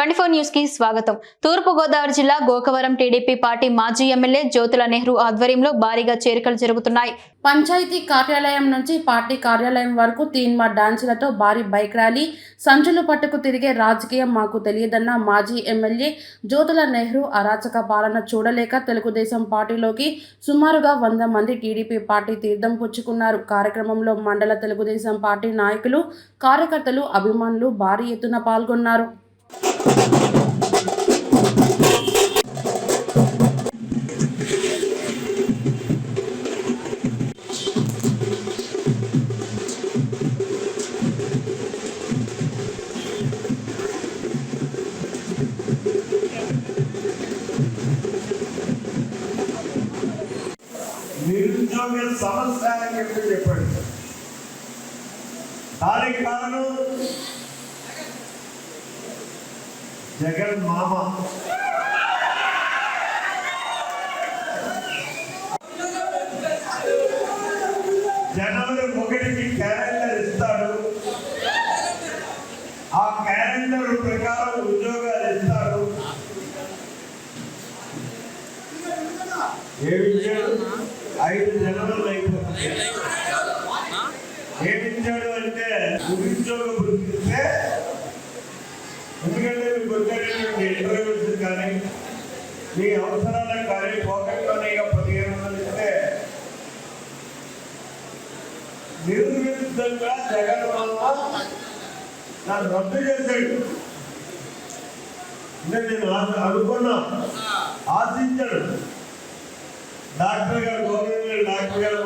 Twenty four న్యూస్కి స్వాగతం. తూర్పు గోదావరి జిల్లా గోకవరం టీడీపీ పార్టీ మాజీ ఎమ్మెల్యే జ్యోతుల నెహ్రూ ఆధ్వర్యంలో భారీగా చేరికలు జరుగుతున్నాయి. పంచాయతీ కార్యాలయం నుంచి పార్టీ కార్యాలయం వరకు తీన్మా డాన్సులతో భారీ బైక్ ర్యాలీ సంచులు పట్టుకు తిరిగే రాజకీయం మాకు తెలియదన్న మాజీ ఎమ్మెల్యే జ్యోతుల నెహ్రూ అరాచక పాలన చూడలేక తెలుగుదేశం పార్టీలోకి సుమారుగా వంద మంది టీడీపీ పార్టీ తీర్థం పుచ్చుకున్నారు. కార్యక్రమంలో మండల తెలుగుదేశం పార్టీ నాయకులు కార్యకర్తలు అభిమానులు భారీ ఎత్తున పాల్గొన్నారు. నిరుద్యోగ సమస్య అని చెప్పి చెప్పండి? దానికి కారణం జగన్ మామ. జనవరి ఒకటికి క్యాలెండర్ ఇస్తాడు. ఆ క్యాలెండర్ ప్రకారం ఉద్యోగాలు ఇస్తాడు. ఐదు జనవరిలో అయిపోతుంది. ఏమి ఇచ్చాడు అంటే నిరుద్యోగ వృత్తి ఇస్తే ఎందుకంటే మీకు వచ్చేటటువంటి ఇంటర్వ్యూస్ కానీ మీ అవసరాలకు కానీ పోకెట్లోనే ఇక పదిహేను వందలు ఇస్తే నిర్విరుద్ధంగా జగన్ మామ నన్ను రద్దు చేశాడు. అంటే నేను అనుకున్నా. ఆశించాడు. డాక్టర్ గారు గవర్నమెంట్ డాక్టర్ గారు.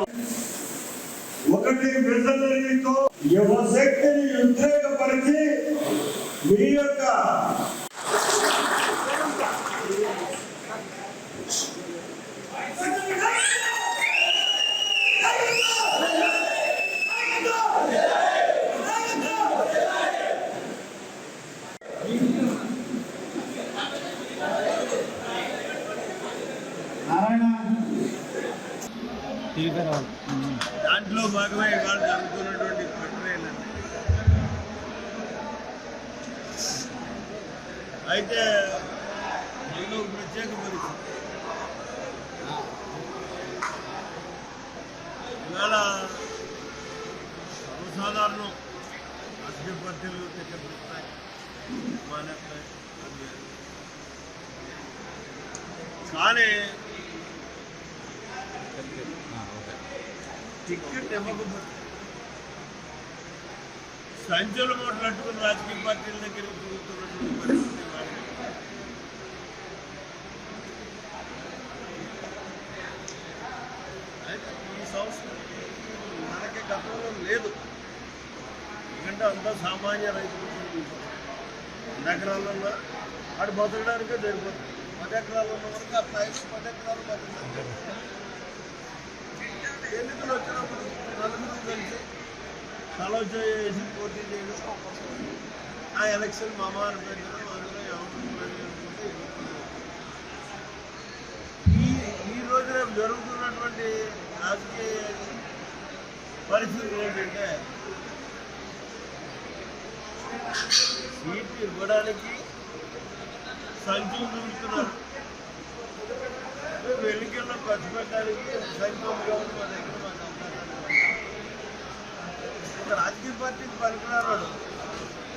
ఒకటి మిషనరీతో యువశక్తిని ఉద్రేకపరిచి మీ యొక్క దాంట్లో భాగమే ఇవాళ జరుగుతున్నటువంటి ప్రక్రియ అయితే ఒక ప్రత్యేక పరిస్థితి ఇవాళ సర్వసాధారణం రాజకీయ పార్టీలు టికెట్ ఇస్తాయి మానేస్తాయి అది వేరు. కానీ టికెట్ ఇవ్వకపోతే సంచులు మాట్లాడుకుని రాజకీయ పార్టీల దగ్గర తిరుగుతున్నటువంటి పరిస్థితి ఈ సంవత్సరం మనకి గతంలో లేదు. ఎందుకంటే అంతా సామాన్య రైతులు పది ఎకరాలలో ఆడు బతకడానికే సరిపోతుంది. పది ఎకరాలు ఉన్న వరకు ఆ ప్రైస్ పది ఎకరాలు బతుకుతారు ఎన్నికలు వచ్చినప్పుడు నలుగురు కలిసి ఆలోచన చేసి పోటీ చేయడం ఆ ఎలక్షన్ మా అమ్మ పెట్టడం అందులో ఎవరు ఈ ఈ రోజు రేపు జరుగుతున్నటువంటి రాజకీయ పరిస్థితులు ఏంటంటే సీట్లు ఇవ్వడానికి సంఖ్యలు చూస్తున్నారు వెనుకన్న ఎన్నికల్లో ఖర్చు పెట్టడానికి సైకోగా ఒక రాజకీయ పార్టీకి పనికిరాడు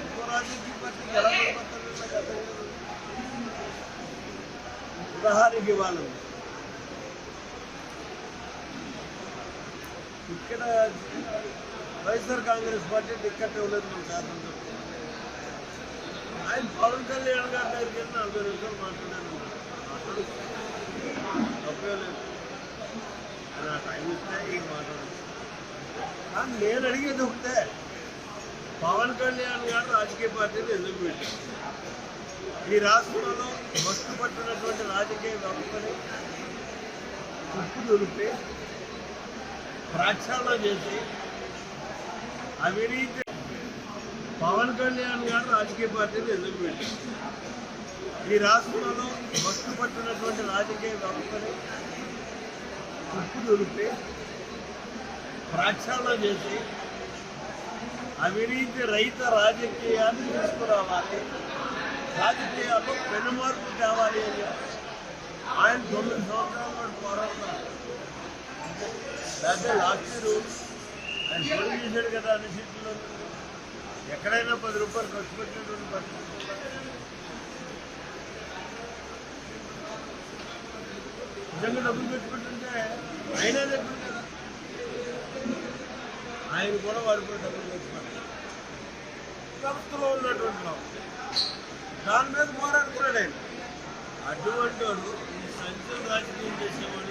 ఇంకో రాజకీయ పార్టీకి ఎలా పనికొస్తారు ఉదాహరణకి వాళ్ళు. ఇక్కడ వైఎస్ఆర్ కాంగ్రెస్ పార్టీ టిక్కెట్ ఇవ్వలేదు మన శాసనసభ ఆయన పవన్ కళ్యాణ్ గారి దగ్గరికి వెళ్ళి నలభై నిమిషాలు మాట్లాడాను తప్పే లేదు. ఆయన టైం ఇస్తే ఈ మాట్లాడు కానీ నేను అడిగేది ఒకటే పవన్ కళ్యాణ్ గారు రాజకీయ పార్టీని ఎందుకు పెట్టారు? ఈ రాష్ట్రంలో మస్తు పట్టినటువంటి రాజకీయ వ్యవస్థని తుప్పు దొరికితే ప్రక్షాళన చేసి అవినీతి పవన్ కళ్యాణ్ గారు రాజకీయ పార్టీని ఎందుకు పెట్టారు? ఈ రాష్ట్రంలో మస్తు పట్టినటువంటి రాజకీయ వ్యవస్థని తుప్పు దొరికితే ప్రక్షాళన చేసి అవినీతి రహిత రాజకీయాన్ని తీసుకురావాలి. రాజకీయాల్లో పెనుమార్పు తేవాలి అని ఆయన తొమ్మిది సంవత్సరాల పాటు పోరాడుతున్నారు. లేకపోతే లాస్ట్ ఇయర్ ఆయన పోటీ చేశాడు కదా అన్ని సీట్లలో. ఎక్కడైనా పది రూపాయలు ఖర్చు పెట్టినటువంటి పరిస్థితి నిజంగా డబ్బులు పెట్టుకుంటుంటే ఆయన అయినా చెప్పండి కదా. ఆయన కూడా వాడిపోయి డబ్బులు ఖర్చు పెట్టారు సంస్థలో ఉన్నటువంటి దాని మీద పోరాడుతున్నాడు ఆయన అటువంటి వాడు ఈ సంచలన రాజకీయం చేసేవాడు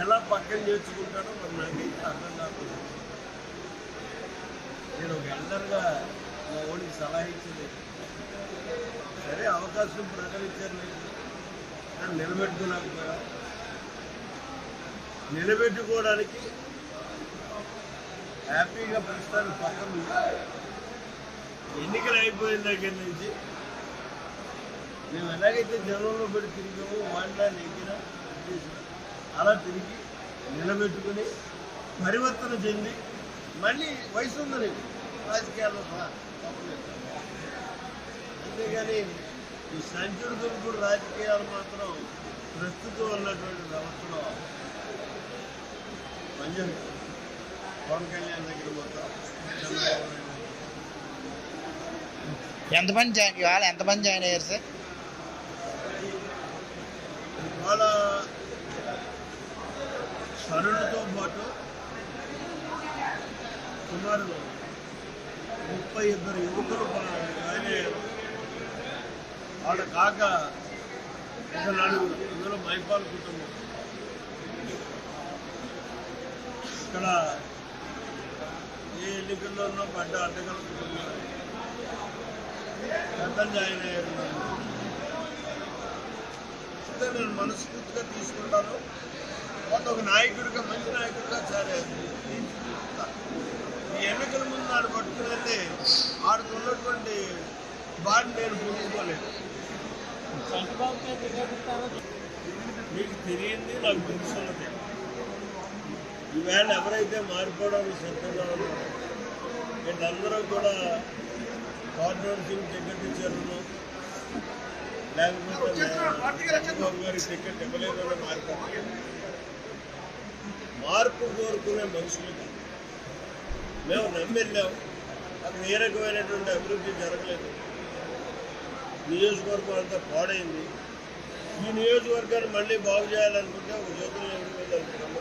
ఎలా పక్కన చేర్చుకుంటాడో మరి నాకైతే అర్థం కాకుండా నేను ఒక ఎల్డర్గా మా ఓడికి సలహా ఇచ్చింది. సరే అవకాశం ప్రకటించారు నేను నీకు నన్ను నిలబెట్టుకోవడానికి హ్యాపీగా ప్రస్తుతానికి పక్కన ఎన్నికలు అయిపోయిన దగ్గర నుంచి మేము ఎలాగైతే జనంలో పెట్టి తిరిగామో వాళ్ళ నెగ్గిన అలా తిరిగి నిలబెట్టుకుని పరివర్తన చెంది మళ్ళీ వయసు ఉందని రాజకీయాల్లో తప్పలేదు. అంతేగాని ఈ సంచుడు దుర్గుడు రాజకీయాలు మాత్రం ప్రస్తుతం ఉన్నటువంటి వ్యవస్థలో పనిచేయాలి పవన్ కళ్యాణ్ దగ్గర మొత్తం ఎంతమంది జాయిన్ ఇవాళ ఎంతమంది జాయిన్ అయ్యారు సార్? వాళ్ళ తరుణతో పాటు సుమారు ముప్పై ఇద్దరు యువకులు జాయిన్ అయ్యారు వాళ్ళ కాక ఒక నలుగురు ఇందులో మైపాల్ కుటుంబం. ఇక్కడ ఏ ఎన్నికల్లోనో పడ్డ అడ్డగల కుటుంబం. పెద్దలు జాయిన్ అయ్యారు. నేను మనస్ఫూర్తిగా తీసుకుంటాను. కొంత ఒక నాయకుడిగా మంచి నాయకుడిగా సరే ఎన్నికల ముందు నాడు పట్టుకుని వెళ్తే ఆడికి ఉన్నటువంటి బాధ నేను పొందుకోలేదు మీకు తెలియంది నాకు తెలుసున్నది ఈవేళ ఎవరైతే మారిపోవడానికి సిద్ధంగా ఉన్నారో వీళ్ళందరూ కూడా కార్పొరేషన్ టికెట్ ఇచ్చారు లేకపోతే చంద్రబాబు గారికి టికెట్ ఇవ్వలేదని మార్పు. మార్పు కోరుకునే మనుషులు కాదు. మేము నమ్మెళ్ళాం అక్కడ ఏ రకమైనటువంటి అభివృద్ధి జరగలేదు. నియోజకవర్గం అంతా పాడైంది. ఈ నియోజకవర్గాన్ని మళ్ళీ బాగు చేయాలనుకుంటే ఒక జ్యోతులు నెహ్రూ వెళ్తున్నాము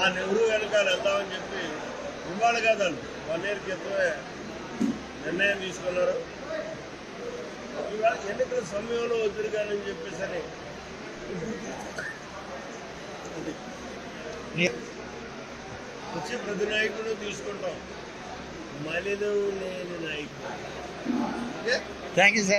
ఆ నెహ్రూ వెనకాల వెళ్దామని చెప్పి ఇవాళ కాదండి వన్ ఇయర్ క్రితమే నిర్ణయం తీసుకున్నారు. ఇవాళ ఎన్నికల సమయంలో వద్దురు కానీ చెప్పేసి అని వచ్చి ప్రతి నాయకుడు తీసుకుంటాం. మలిదవు లేని నాయకుడు. Okay thank you sir